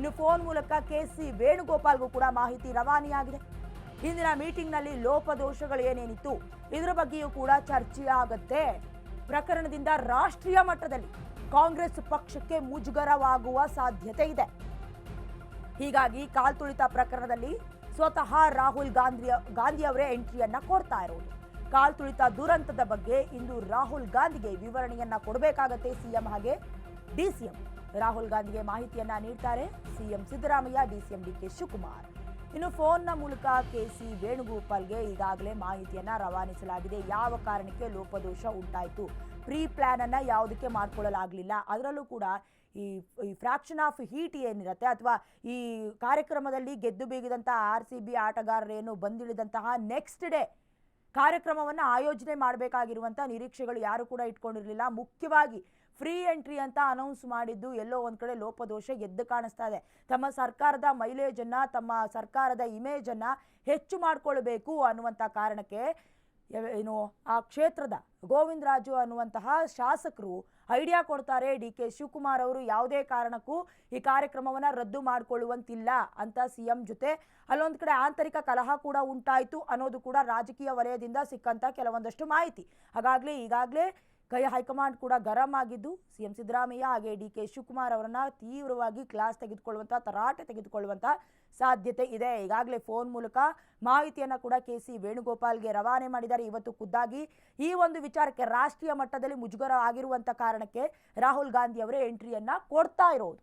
ಇನ್ನು ಫೋನ್ ಮೂಲಕ K C ವೇಣುಗೋಪಾಲ್ಗೂ ಕೂಡ ಮಾಹಿತಿ ರವಾನೆಯಾಗಿದೆ. ಇಂದಿನ ಮೀಟಿಂಗ್ನಲ್ಲಿ ಲೋಪದೋಷಗಳು ಏನೇನಿತ್ತು, ಇದರ ಬಗ್ಗೆಯೂ ಕೂಡ ಚರ್ಚೆ ಪ್ರಕರಣದಿಂದ ರಾಷ್ಟ್ರೀಯ ಮಟ್ಟದಲ್ಲಿ ಕಾಂಗ್ರೆಸ್ ಪಕ್ಷಕ್ಕೆ ಮುಜುಗರವಾಗುವ ಸಾಧ್ಯತೆ ಇದೆ. ಹೀಗಾಗಿ ಕಾಲ್ತುಳಿತ ಪ್ರಕರಣದಲ್ಲಿ ಸ್ವತಃ ರಾಹುಲ್ ಗಾಂಧಿ ಗಾಂಧಿ ಅವರೇ ಎಂಟ್ರಿಯನ್ನ ಕೊಡ್ತಾ ಇರೋದು. ಕಾಲ್ತುಳಿತ ದುರಂತದ ಬಗ್ಗೆ ಇಂದು ರಾಹುಲ್ ಗಾಂಧಿಗೆ ವಿವರಣೆಯನ್ನ ಕೊಡಬೇಕಾಗತ್ತೆ ಸಿಎಂ ಹಾಗೆ ಡಿಸಿಎಂ ರಾಹುಲ್ ಗಾಂಧಿಗೆ ಮಾಹಿತಿಯನ್ನ ನೀಡ್ತಾರೆ CM Siddaramaiah, DCM D K Shivakumar. ಇನ್ನು ಫೋನ್ನ ಮೂಲಕ ಕೆಸಿ ವೇಣುಗೋಪಾಲ್ಗೆ ಈಗಾಗಲೇ ಮಾಹಿತಿಯನ್ನ ರವಾನಿಸಲಾಗಿದೆ. ಯಾವ ಕಾರಣಕ್ಕೆ ಲೋಪದೋಷ ಉಂಟಾಯಿತು? ಪ್ರೀ ಪ್ಲಾನ್ ಅನ್ನ ಯಾವುದಕ್ಕೆ ಮಾಡ್ಕೊಳ್ಳಲಾಗಲಿಲ್ಲ? ಅದರಲ್ಲೂ ಕೂಡ ಈ ಈ ಫ್ರಾಕ್ಷನ್ ಆಫ್ ಹೀಟ್ ಏನಿರುತ್ತೆ ಅಥವಾ ಈ ಕಾರ್ಯಕ್ರಮದಲ್ಲಿ ಗೆದ್ದು ಬೀಗಿದಂತಹ ಆರ್ ಸಿ ಬಿ ಆಟಗಾರರೇನು ಬಂದಿಳಿದಂತಹ ನೆಕ್ಸ್ಟ್ ಡೇ ಕಾರ್ಯಕ್ರಮವನ್ನು ಆಯೋಜನೆ ಮಾಡಬೇಕಾಗಿರುವಂಥ ನಿರೀಕ್ಷೆಗಳು ಯಾರು ಕೂಡ ಇಟ್ಕೊಂಡಿರಲಿಲ್ಲ. ಮುಖ್ಯವಾಗಿ ಫ್ರೀ ಎಂಟ್ರಿ ಅಂತ ಅನೌನ್ಸ್ ಮಾಡಿದ್ದು ಎಲ್ಲೋ ಒಂದು ಕಡೆ ಲೋಪದೋಷ ಎದ್ದು ಕಾಣಿಸ್ತಾ ಇದೆ. ತಮ್ಮ ಸರ್ಕಾರದ ಮೈಲೇಜನ್ನು ತಮ್ಮ ಸರ್ಕಾರದ ಇಮೇಜನ್ನು ಹೆಚ್ಚು ಮಾಡಿಕೊಳ್ಬೇಕು ಅನ್ನುವಂಥ ಕಾರಣಕ್ಕೆ ಏನು ಆ ಕ್ಷೇತ್ರದ ಗೋವಿಂದರಾಜು ಅನ್ನುವಂತಹ ಶಾಸಕರು ಐಡಿಯಾ ಕೊಡ್ತಾರೆ ಡಿ ಕೆ ಶಿವಕುಮಾರ್ ಅವರು ಯಾವುದೇ ಕಾರಣಕ್ಕೂ ಈ ಕಾರ್ಯಕ್ರಮವನ್ನು ರದ್ದು ಮಾಡಿಕೊಳ್ಳುವಂತಿಲ್ಲ ಅಂತ ಸಿ ಎಂ ಜೊತೆ. ಅಲ್ಲೊಂದು ಕಡೆ ಆಂತರಿಕ ಕಲಹ ಕೂಡ ಉಂಟಾಯಿತು ಅನ್ನೋದು ಕೂಡ ರಾಜಕೀಯ ವಲಯದಿಂದ ಸಿಕ್ಕಂತ ಕೆಲವೊಂದಷ್ಟು ಮಾಹಿತಿ. ಹಾಗಾಗಲೇ ಈಗಾಗಲೇ ಕೈ ಹೈಕಮಾಂಡ್ ಕೂಡ ಗರಂ ಆಗಿದ್ದು ಸಿ ಎಂ ಸಿದ್ದರಾಮಯ್ಯ ಹಾಗೆ ಡಿ ಕೆ ಶಿವಕುಮಾರ್ ಅವರನ್ನ ತೀವ್ರವಾಗಿ ಕ್ಲಾಸ್ ತೆಗೆದುಕೊಳ್ಳುವಂಥ ತರಾಟೆ ತೆಗೆದುಕೊಳ್ಳುವಂಥ ಸಾಧ್ಯತೆ ಇದೆ. ಈಗಾಗಲೇ ಫೋನ್ ಮೂಲಕ ಮಾಹಿತಿಯನ್ನು ಕೂಡ ಕೆ ಸಿ ವೇಣುಗೋಪಾಲ್ಗೆ ರವಾನೆ ಮಾಡಿದ್ದಾರೆ. ಇವತ್ತು ಖುದ್ದಾಗಿ ಈ ಒಂದು ವಿಚಾರಕ್ಕೆ ರಾಷ್ಟ್ರೀಯ ಮಟ್ಟದಲ್ಲಿ ಮುಜುಗರ ಆಗಿರುವಂಥ ಕಾರಣಕ್ಕೆ ರಾಹುಲ್ ಗಾಂಧಿ ಅವರೇ ಎಂಟ್ರಿಯನ್ನ ಕೊಡ್ತಾ ಇರೋದು.